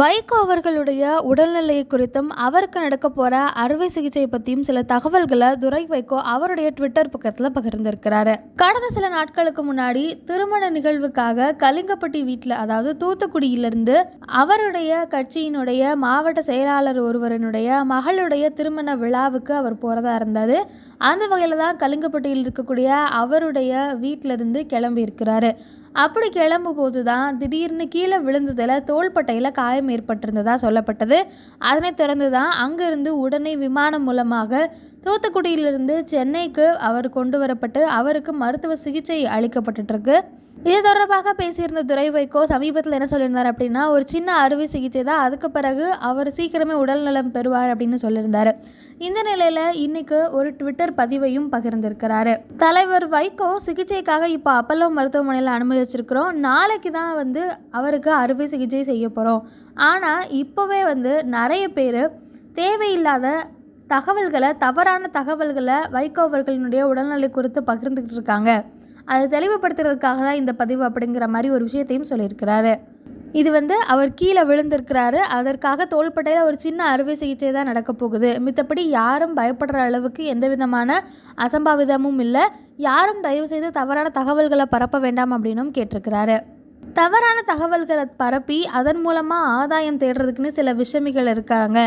வைகோ அவர்களுடைய உடல்நிலை குறித்தும் அவருக்கு நடக்க போகிற அறுவை சிகிச்சை பற்றியும் சில தகவல்களை துரை வைகோ அவருடைய ட்விட்டர் பக்கத்தில் பகிர்ந்திருக்கிறாரு. கடந்த சில நாட்களுக்கு முன்னாடி திருமண நிகழ்வுக்காக கலிங்கப்பட்டி வீட்டில் அதாவது தூத்துக்குடியிலிருந்து அவருடைய கட்சியினுடைய மாவட்ட செயலாளர் ஒருவரினுடைய மகளுடைய திருமண விழாவுக்கு அவர் போகிறதா இருந்தது. அந்த வகையில் தான் கலிங்கப்பட்டியில் இருக்கக்கூடிய அவருடைய வீட்டிலிருந்து கிளம்பி இருக்கிறாரு அப்படி கிளம்பும் போது தான் திடீர்னு கீழே விழுந்ததில் தோள்பட்டையில் காயம் ஏற்பட்டிருந்ததாக சொல்லப்பட்டது. அதனைத் தொடர்ந்து தான் அங்கிருந்து உடனே விமானம் மூலமாக தூத்துக்குடியிலிருந்து சென்னைக்கு அவர் கொண்டு வரப்பட்டு அவருக்கு மருத்துவ சிகிச்சை அளிக்கப்பட்டுருக்கு இது தொடர்பாக பேசியிருந்த துறை வைகோ சமீபத்தில் என்ன சொல்லியிருந்தார் அப்படின்னா ஒரு சின்ன அறுவை சிகிச்சை தான் அதுக்கு பிறகு அவர் சீக்கிரமே உடல்நலம் பெறுவார் அப்படின்னு சொல்லியிருந்தார். இந்த நிலையில் இன்னைக்கு ஒரு ட்விட்டர் பதிவையும் பகிர்ந்திருக்கிறாரு. தலைவர் வைகோ சிகிச்சைக்காக இப்போ அப்பல்லோ மருத்துவமனையில் அனுமதிச்சிருக்கிறோம் நாளைக்கு தான் வந்து அவருக்கு அறுவை சிகிச்சை செய்ய போகிறோம் ஆனால் இப்போவே வந்து நிறைய பேர் தேவையில்லாத தகவல்களை தவறான தகவல்களை வைகோ அவர்களினுடைய உடல்நிலை குறித்து பகிர்ந்துக்கிட்டு இருக்காங்க அதை தெளிவுபடுத்துறதுக்காக தான் இந்த பதிவு அப்படிங்கிற மாதிரி ஒரு விஷயத்தையும் சொல்லியிருக்கிறாரு. இது வந்து அவர் கீழே விழுந்திருக்கிறாரு. அதற்காக தோள்பட்டையில் ஒரு சின்ன அறுவை சிகிச்சை தான் நடக்க போகுது. மித்தபடி யாரும் பயப்படுற அளவுக்கு எந்த விதமான அசம்பாவிதமும் இல்லை. யாரும் தயவுசெய்து தவறான தகவல்களை பரப்ப வேண்டாம் அப்படின்னும் கேட்டிருக்கிறாரு. தவறான தகவல்களை பரப்பி அதன் மூலமாக ஆதாயம் தேடுறதுக்குன்னு சில விஷமிகள் இருக்காங்க.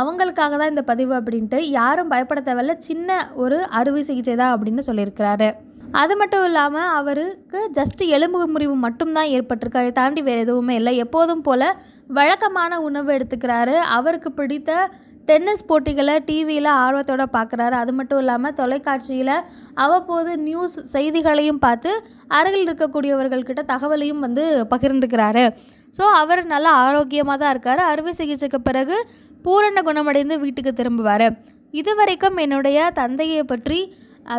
அவங்களுக்காக தான் இந்த பதிவு அப்படின்ட்டு யாரும் பயப்பட தேவையில்ல. சின்ன ஒரு அறுவை சிகிச்சை தான் அப்படின்னு சொல்லியிருக்கிறாரு. அது மட்டும் இல்லாமல் அவருக்கு ஜஸ்ட் எலும்பு முறிவு மட்டும்தான் ஏற்பட்டிருக்கு. அதை தாண்டி வேறு எதுவுமே இல்லை. எப்போதும் போல் வழக்கமான உணவு எடுத்துக்கிறாரு. அவருக்கு பிடித்த டென்னிஸ் போட்டிகளை டிவியில் ஆர்வத்தோடு பார்க்குறாரு. அது மட்டும் இல்லாமல் தொலைக்காட்சியில் அவ்வப்போது நியூஸ் செய்திகளையும் பார்த்து அருகில் இருக்கக்கூடியவர்கள்கிட்ட தகவலையும் வந்து பகிர்ந்துக்கிறாரு. ஸோ அவர் நல்லா ஆரோக்கியமாக தான் இருக்கார். அறுவை சிகிச்சைக்கு பிறகு பூரண குணமடைந்து வீட்டுக்கு திரும்புவார். இதுவரைக்கும் என்னுடைய தந்தையை பற்றி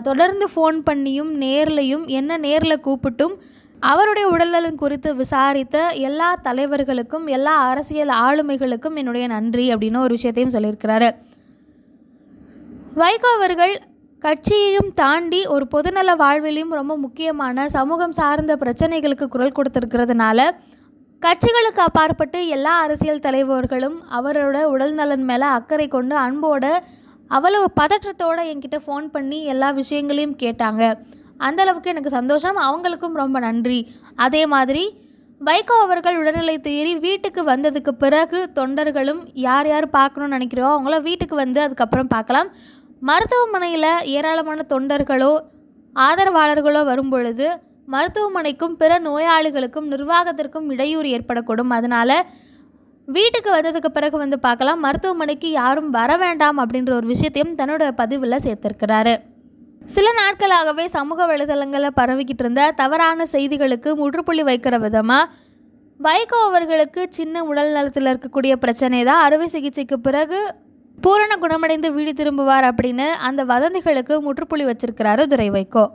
தொடர்ந்து ஃபோன் பண்ணியும் நேர்லையும் என்ன நேரில் கூப்பிட்டும் அவருடைய உடல்நலன் குறித்து விசாரித்த எல்லா தலைவர்களுக்கும் எல்லா அரசியல் ஆளுமைகளுக்கும் என்னுடைய நன்றி அப்படின்னு ஒரு விஷயத்தையும் சொல்லியிருக்கிறாரு. வைகோ அவர்கள் கட்சியையும் தாண்டி ஒரு பொதுநல வாழ்விலையும் ரொம்ப முக்கியமான சமூகம் சார்ந்த பிரச்சனைகளுக்கு குரல் கொடுத்துருக்கிறதுனால கட்சிகளுக்கு அப்பாற்பட்டு எல்லா அரசியல் தலைவர்களும் அவரோட உடல்நலன் மேலே அக்கறை கொண்டு அன்போட அவ்வளவு பதற்றத்தோடு என்கிட்ட ஃபோன் பண்ணி எல்லா விஷயங்களையும் கேட்டாங்க. அந்த அளவுக்கு எனக்கு சந்தோஷம். அவங்களுக்கும் ரொம்ப நன்றி. அதே மாதிரி வைகோ அவர்கள் உடல்நிலை தேறி வீட்டுக்கு வந்ததுக்கு பிறகு தொண்டர்களும் யார் யார் பார்க்கணும்னு நினைக்கிறோம் அவங்கள வீட்டுக்கு வந்து அதுக்கப்புறம் பார்க்கலாம். மருத்துவமனையில் ஏராளமான தொண்டர்களோ ஆதரவாளர்களோ வரும் பொழுது மருத்துவமனைக்கும் பிற நோயாளிகளுக்கும் நிர்வாகத்திற்கும் இடையூறு ஏற்படக்கூடும். அதனால் வீட்டுக்கு வந்ததுக்கு பிறகு வந்து பார்க்கலாம். மருத்துவமனைக்கு யாரும் வர வேண்டாம் அப்படின்ற ஒரு விஷயத்தையும் தன்னோட பதிவில் சேர்த்திருக்கிறாரு. சில நாட்களாகவே சமூக வலைதளங்களில் பரவிக்கிட்டு இருந்த தவறான செய்திகளுக்கு முற்றுப்புள்ளி வைக்கிற விதமாக வைகோ அவர்களுக்கு சின்ன உடல் நலத்தில் இருக்கக்கூடிய பிரச்சனை தான் அறுவை சிகிச்சைக்கு பிறகு பூரண குணமடைந்து வீடு திரும்புவார் அப்படின்னு அந்த வதந்திகளுக்கு முற்றுப்புள்ளி வச்சிருக்கிறாரு துரை வைகோ.